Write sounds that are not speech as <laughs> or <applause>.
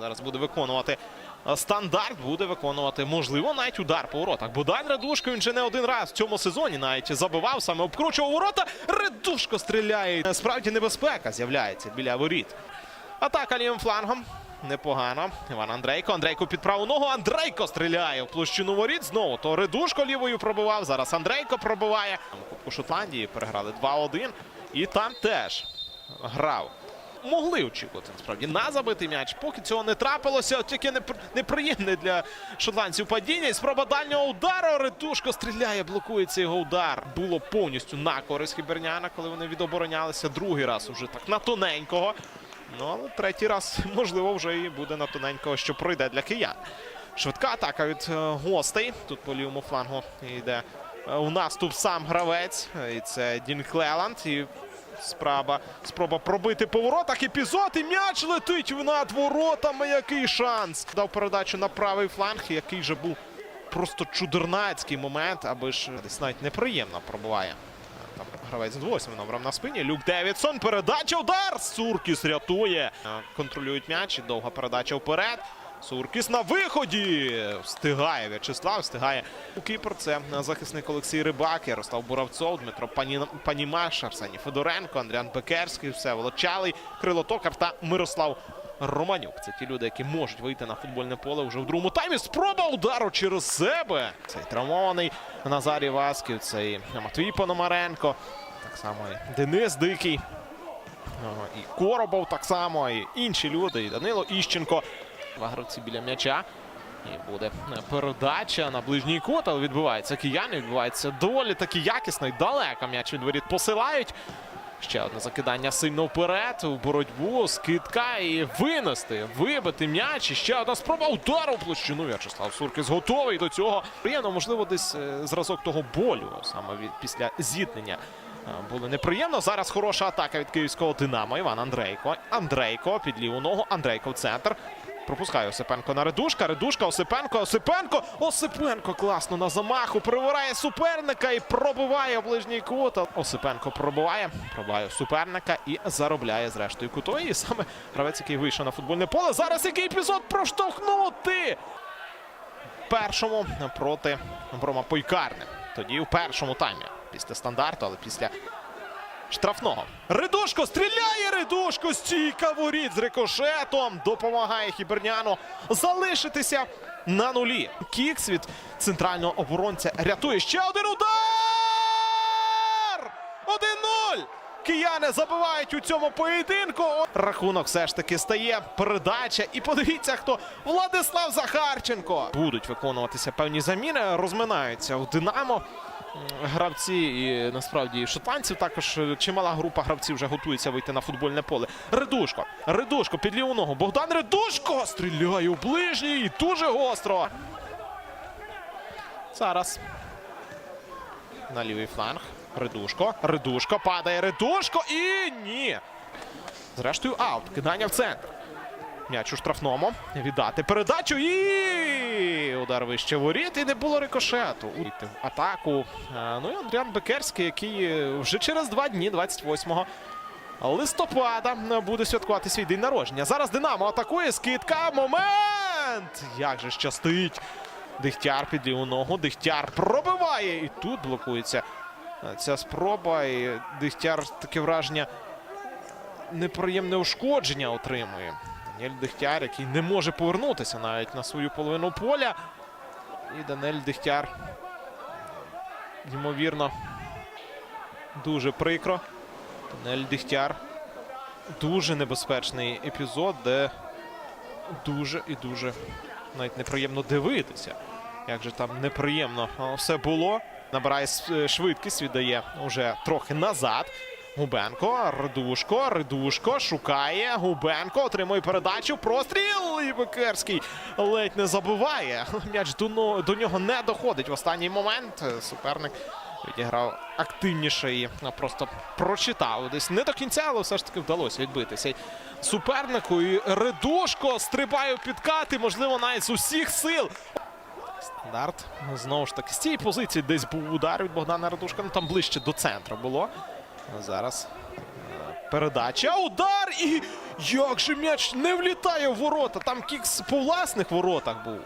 зараз буде виконувати е, стандарт, буде виконувати, можливо, навіть удар по воротах. Богдан Редушко він же не один раз в цьому сезоні навіть забивав, саме обкручував ворота. Редушко стріляє. Справді небезпека з'являється біля воріт. Атака лівим флангом. Непогано. Іван Андрейко. Андрейко під праву ногу. Андрейко стріляє в площину воріт. Знову то Редушко лівою пробивав. Зараз Андрейко пробиває. Кубку Шотландії переграли 2-1. І там теж грав. Могли очікувати насправді на забитий м'яч. Поки цього не трапилося, тільки неприємне для шотландців падіння. І спроба дальнього удару. Редушко стріляє, блокується його удар. Було повністю на користь Хіберняна, коли вони відоборонялися. Другий раз уже так на тоненького. Ну, але третій раз, <laughs> можливо, вже і буде на тоненького, що пройде для киян. Швидка атака від е, гостей. Тут по лівому флангу йде е, у наступ сам гравець. І це Дін Клеланд. І спроба, спроба пробити по воротах. Епізод і м'яч летить над воротами. Який шанс! Дав передачу на правий фланг, який же був просто чудернацький момент, аби ж десь навіть неприємно пробуває. Там гравець з восьмим номером на спині. Люк Девідсон. Передача удар. Суркіс рятує. Контролюють м'яч. Довга передача вперед. Суркіс на виході. Встигає В'ячеслав, встигає у Кіпр. Це захисник Олексій Рибак, Ярослав Буравцов, Дмитро Пані... Панімаш, Арсеній Федоренко, Андріан Бекерський, все Волочалий, Крило Токар та Мирослав Романюк. Це ті люди, які можуть вийти на футбольне поле вже в другому таймі. Спроба удару через себе. Цей травмований Назарій Васків, цей Матвій Пономаренко. Так само і Денис Дикий. І Коробов так само, і інші люди, і Данило Іщенко. Два біля м'яча. І буде передача на ближній кут, але відбувається кияни. Відбувається доволі таки якісно і далеко. М'яч від воріт посилають. Ще одне закидання сильно вперед у боротьбу, скидка і винести, вибити м'яч. І ще одна спроба удару в площину. В'ячеслав Суркіс готовий до цього. Приємно, можливо, десь е, зразок того болю саме від після зіткнення. е, Було неприємно. Зараз хороша атака від київського Динамо. Іван Андрейко. Андрейко під ліву ногу. Андрейко в центр. Пропускає Осипенко на Редушка. Редушка, Осипенко, Осипенко. Осипенко класно на замаху. Привирає суперника і пробиває в ближній кут. Осипенко пробиває, пробиває суперника і заробляє зрештою кутовий. І саме гравець, який вийшов на футбольне поле. Зараз який епізод проштовхнути першому проти Брома Пойкарни. Тоді у першому таймі. Після стандарту, але після штрафного. Ридушко стріляє Ридушко. Стійка воріт з рикошетом. Допомагає Хіберняну залишитися на нулі. Кікс від центрального оборонця рятує ще один удар! 1-0! Кияни забивають у цьому поєдинку. Рахунок все ж таки стає передача. І подивіться, хто Владислав Захарченко. Будуть виконуватися певні заміни, розминаються у Динамо. Гравці і насправді шотландців також чимала група гравців вже готується вийти на футбольне поле. Редушко, Редушко під ліву ногу. Богдан Редушко стріляє у ближній дуже гостро. Зараз на лівий фланг. Редушко. Редушко падає. Редушко і ні. Зрештою, аут. Кидання в центр. М'яч у штрафному. Віддати передачу і удар вище воріт. І не було рикошету. Атаку. Е, Ну і Андріан Бекерський, який вже через два дні, 28 листопада, буде святкувати свій день народження. Зараз Динамо атакує. Скидка. Момент! Як же щастить. Дихтяр під ліву ногу. Дихтяр пробиває. І тут блокується ця спроба. І Дихтяр таке враження неприємне ушкодження отримує. Даніель Дихтяр, який не може повернутися навіть на свою половину поля. І Даниель Дихтяр, ймовірно, дуже прикро. Даниель Дихтяр. Дуже небезпечний епізод, де дуже і дуже навіть неприємно дивитися. Як же там неприємно все було. Набирає швидкість, віддає уже трохи назад. Губенко, Ридушко, Ридушко шукає. Губенко отримує передачу. Простріл. І Бекерський ледь не забиває. <laughs> М'яч до, до нього не доходить в останній момент. Суперник відіграв активніше і ну, просто прочитав. Десь не до кінця, але все ж таки вдалося відбитися. Супернику і Ридушко стрибає в підкати, можливо, навіть з усіх сил. Стандарт. Знову ж таки, з цієї позиції десь був удар від Богдана Радушка. Ну там ближче до центру було. Зараз е, Передача, удар і як же м'яч не влітає в ворота. Там кікс по власних воротах був.